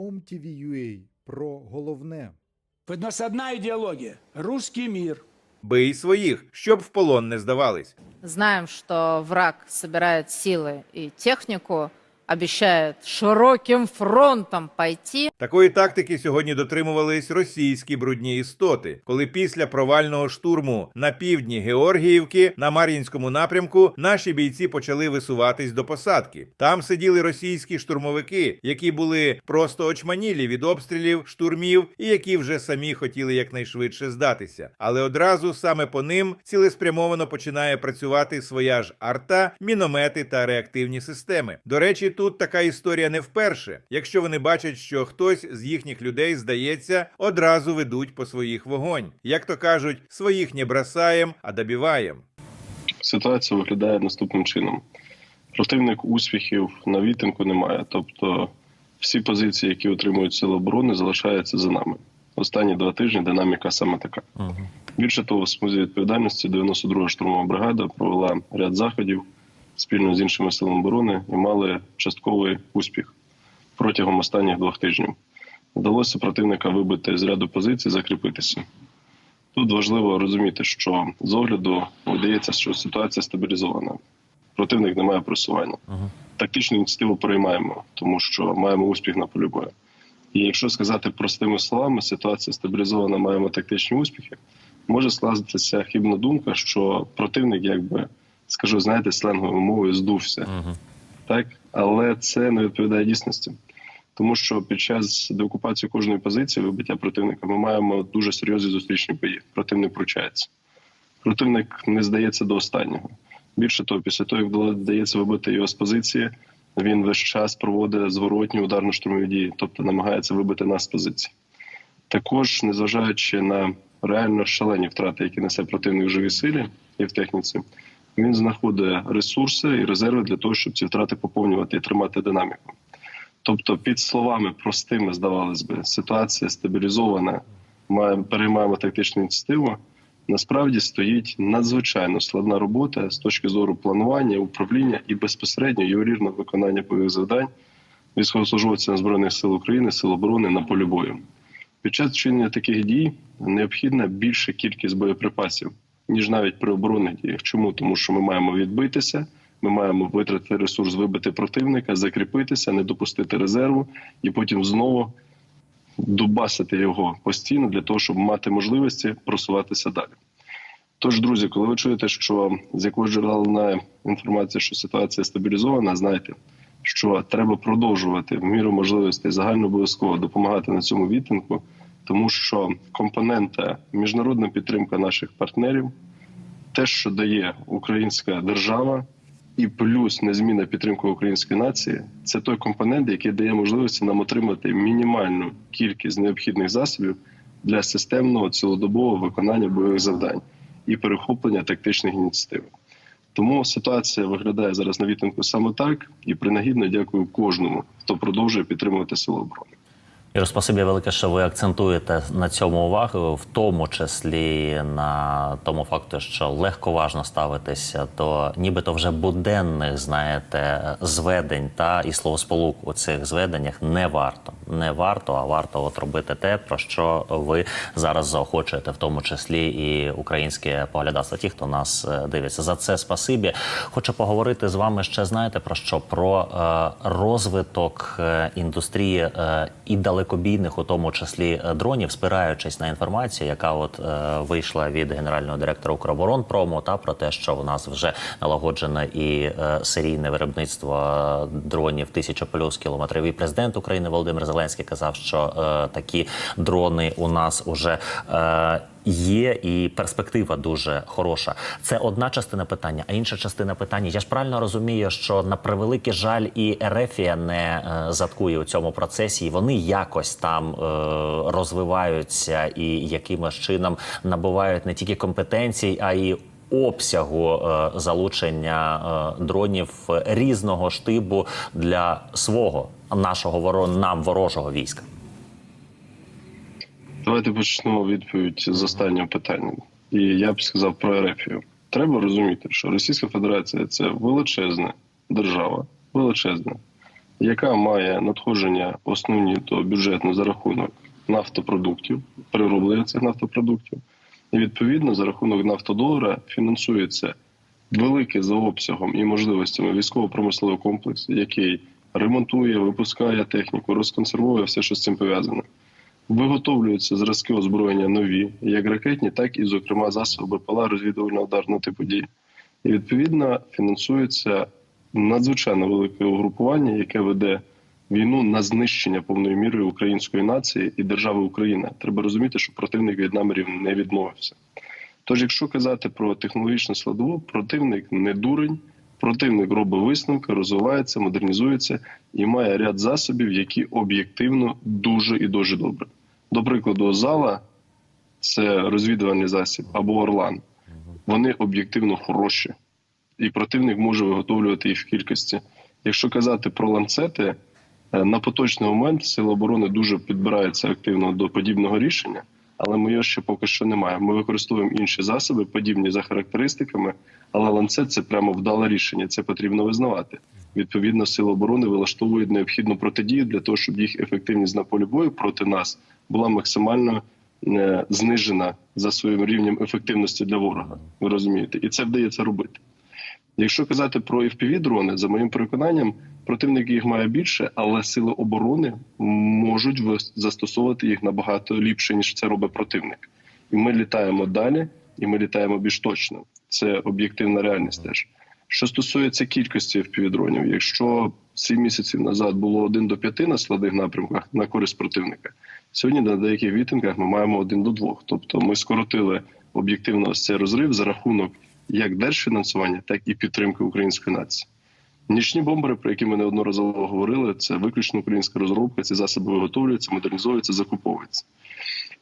OMTV.ua про головне. Нас одна ідеологія – русский мир. Бий своїх, щоб в полон не здавались. Знаємо, що враг збирає сили і технику, обещает широким фронтом пойти. Такої тактики сьогодні дотримувались російські брудні істоти, коли після провального штурму на півдні Георгіївки на Мар'їнському напрямку наші бійці почали висуватись до посадки. Там сиділи російські штурмовики, які були просто очманілі від обстрілів, штурмів і які вже самі хотіли якнайшвидше здатися. Але одразу саме по ним цілеспрямовано починає працювати своя ж арта, міномети та реактивні системи. До речі, тут така історія не вперше. Якщо вони бачать, що хтось з їхніх людей здається, одразу ведуть по своїх вогонь. Як то кажуть, своїх не бросаєм, а добіваєм. Ситуація виглядає наступним чином: противник успіхів на відтинку немає. Тобто, всі позиції, які отримують сили оборони, залишаються за нами. Останні два тижні динаміка саме така. Більше того, в смузі відповідальності 92-га штурмова бригада провела ряд заходів спільно з іншими силами оборони і мали частковий успіх протягом останніх двох тижнів. Вдалося противника вибити з ряду позицій, закріпитися. Тут важливо розуміти, що з огляду видається, що ситуація стабілізована. Противник не має просування. Тактичну ініціативу переймаємо, тому що маємо успіх на полі бою. І якщо сказати простими словами, ситуація стабілізована, маємо тактичні успіхи, може скластися хибна думка, що противник, якби скажу, знаєте, сленговою мовою здувся. Так, але це не відповідає дійсності. Тому що під час деокупації кожної позиції вибиття противника ми маємо дуже серйозні зустрічні бої. Противник пручається. Противник не здається до останнього. Більше того, після того, як вдається вибити його з позиції, він весь час проводить зворотні ударно-штурмові дії, тобто намагається вибити нас з позиції. Також, незважаючи на реально шалені втрати, які несе противник в живій силі і в техніці, він знаходить ресурси і резерви для того, щоб ці втрати поповнювати і тримати динаміку. Тобто, під словами простими, здавалось би, ситуація стабілізована, маємо переймаємо тактичну ініціативу. Насправді стоїть надзвичайно складна робота з точки зору планування, управління і безпосередньо ювелірного виконання бойових завдань військовослужбовцям збройних сил України, сил оборони на полі бою. Під час вчинення таких дій необхідна більша кількість боєприпасів, ніж навіть при оборонних діях. Чому? Тому що ми маємо відбитися, ми маємо витратити ресурс, вибити противника, закріпитися, не допустити резерву і потім знову дубасити його постійно для того, щоб мати можливості просуватися далі. Тож, друзі, коли ви чуєте, що з якогось джерела лунає інформація, що ситуація стабілізована, знайте, що треба продовжувати в міру можливостей загально обов'язково допомагати на цьому відтинку, тому що компонента міжнародна підтримка наших партнерів, те, що дає українська держава, і плюс незмінна підтримка української нації, це той компонент, який дає можливості нам отримати мінімальну кількість необхідних засобів для системного цілодобового виконання бойових завдань і перехоплення тактичних ініціатив. Тому ситуація виглядає зараз на відтинку саме так, і принагідно дякую кожному, хто продовжує підтримувати сили оборони. Іро, спасибі велике, що ви акцентуєте на цьому увагу, в тому числі на тому факту, що легковажно ставитися до нібито вже буденних, знаєте, зведень та і словосполук у цих зведеннях не варто. Не варто, а варто от робити те, про що ви зараз заохочуєте, в тому числі і українське поглядацтво. Ті, хто нас е, дивиться, за це спасибі. Хочу поговорити з вами ще знаєте про що? Про е, розвиток е, індустрії е, і далекобійних, у тому числі е, дронів, спираючись на інформацію, яка от е, вийшла від генерального директора Укроборонпрому, та про те, що в нас вже налагоджене і е, серійне виробництво дронів тисяча плюс кілометрів. І президент України Володимир Зеленський казав, що е, такі дрони у нас уже. Е, Є і перспектива дуже хороша. Це одна частина питання, а інша частина питання. Я ж правильно розумію, що на превеликий жаль і Ерефія не е, заткує у цьому процесі, і вони якось там е, розвиваються і якимось чином набувають не тільки компетенцій, а й обсягу е, залучення е, дронів різного штибу для свого нашого воро- нам ворожого війська. Давайте почнемо відповідь з останнього питання. І я б сказав про Ерефію. Треба розуміти, що Російська Федерація це величезна держава, величезна, яка має надходження основні до бюджету за рахунок нафтопродуктів, перероблення цих нафтопродуктів. І відповідно за рахунок нафтодолара фінансується великий за обсягом і можливостями військово-промисловий комплекс, який ремонтує, випускає техніку, розконсервує все, що з цим пов'язано. Виготовлюються зразки озброєння нові, як ракетні, так і, зокрема, засоби ПЛА розвідувально ударного типу дії. І відповідно фінансується надзвичайно велике угрупування, яке веде війну на знищення повною мірою української нації і держави Україна. Треба розуміти, що противник від намірів не відмовився. Тож, якщо казати про технологічну складову, противник не дурень, противник робить висновки, розвивається, модернізується і має ряд засобів, які об'єктивно дуже і дуже добре. До прикладу, зала це розвідувальний засіб або Орлан. Вони об'єктивно хороші, і противник може виготовлювати їх в кількості. Якщо казати про ланцети, е, на поточний момент Сили оборони дуже підбираються активно до подібного рішення, але ми ще поки що немає. Ми використовуємо інші засоби, подібні за характеристиками, але ланцет це прямо вдале рішення. Це потрібно визнавати. Відповідно, сили оборони вилаштовують необхідну протидію для того, щоб їх ефективність на полі бою проти нас була максимально е, знижена за своїм рівнем ефективності для ворога. Ви розумієте, і це вдається робити. Якщо казати про fpv дрони, за моїм переконанням, противник їх має більше, але сили оборони можуть застосовувати їх набагато ліпше, ніж це робить противник. І ми літаємо далі, і ми літаємо більш точно. Це об'єктивна реальність теж. Що стосується кількості fpv дронів, якщо 7 місяців назад було 1 до 5 на складних напрямках на користь противника, сьогодні на деяких відтинках ми маємо 1 до 2. Тобто ми скоротили об'єктивно ось цей розрив за рахунок як держфінансування, так і підтримки української нації. Нічні бомбери, про які ми неодноразово говорили, це виключно українська розробка. Ці засоби виготовлюються, модернізуються, закуповуються.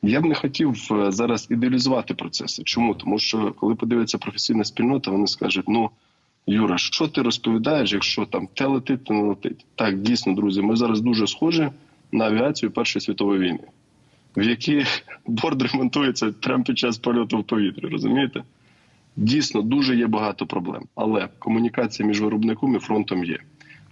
Я б не хотів е, зараз ідеалізувати процеси. Чому? Тому що коли подивиться професійна спільнота, вони скажуть: ну Юра, що ти розповідаєш, якщо там те летить, то не летить. Так, дійсно, друзі, ми зараз дуже схожі на авіацію Першої світової війни, в якій борт ремонтується прямо під час польоту в повітрі, розумієте? Дійсно, дуже є багато проблем, але комунікація між виробником і фронтом є.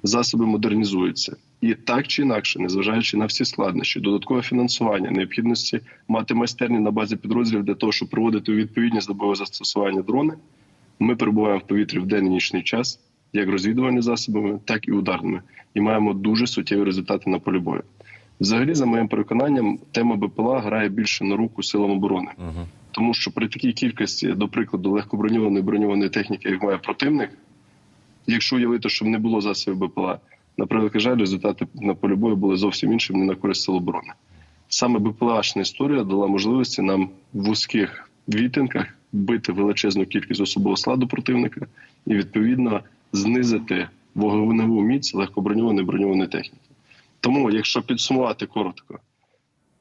Засоби модернізуються. І так чи інакше, незважаючи на всі складнощі, додаткове фінансування, необхідності мати майстерні на базі підрозділів для того, щоб проводити у відповідність до застосування дрони, ми перебуваємо в повітрі в день і нічний час, як розвідувальними засобами, так і ударними, і маємо дуже суттєві результати на полі бою. Взагалі, за моїм переконанням, тема БПЛА грає більше на руку силам оборони, тому що при такій кількості, до прикладу, легкоброньованої броньованої техніки, як має противник, якщо уявити, що не було засобів БПЛА, на превеликий жаль, результати на полі бою були зовсім іншими, не на користь сил оборони. Саме БПЛАшна історія дала можливості нам в вузьких відтинках бити величезну кількість особового складу противника і відповідно знизити вогневу міць легкоброньованої броньованої техніки. Тому, якщо підсумувати коротко,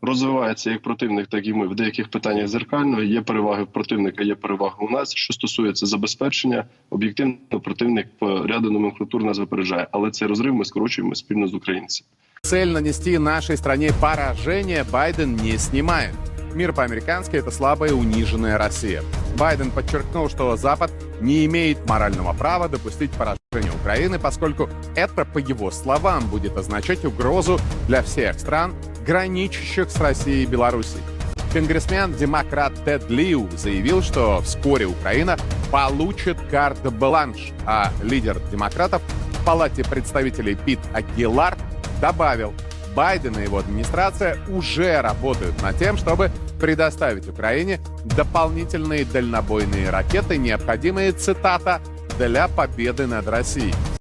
розвивається як противник, так і ми в деяких питаннях зеркально. Є переваги в противника, є переваги у нас. Що стосується забезпечення, об'єктивно противник по ряду номенклатур нас випереджає, але цей розрив ми скорочуємо спільно з українцями. Цель нанести нашей стране поражение Байден не снимает. Мир по-американски – это слабая и униженная Россия. Байден подчеркнул, что Запад не имеет морального права допустить поражение Украины, поскольку это, по его словам, будет означать угрозу для всех стран, граничащих с Россией и Белоруссией. Конгрессмен-демократ Тед Лиу заявил, что вскоре Украина получит карт-бланш, а лидер демократов в Палате представителей Пит Агилар добавил, Байден и его администрация уже работают над тем, чтобы предоставить Украине дополнительные дальнобойные ракеты, необходимые, цитата, для победы над Россией.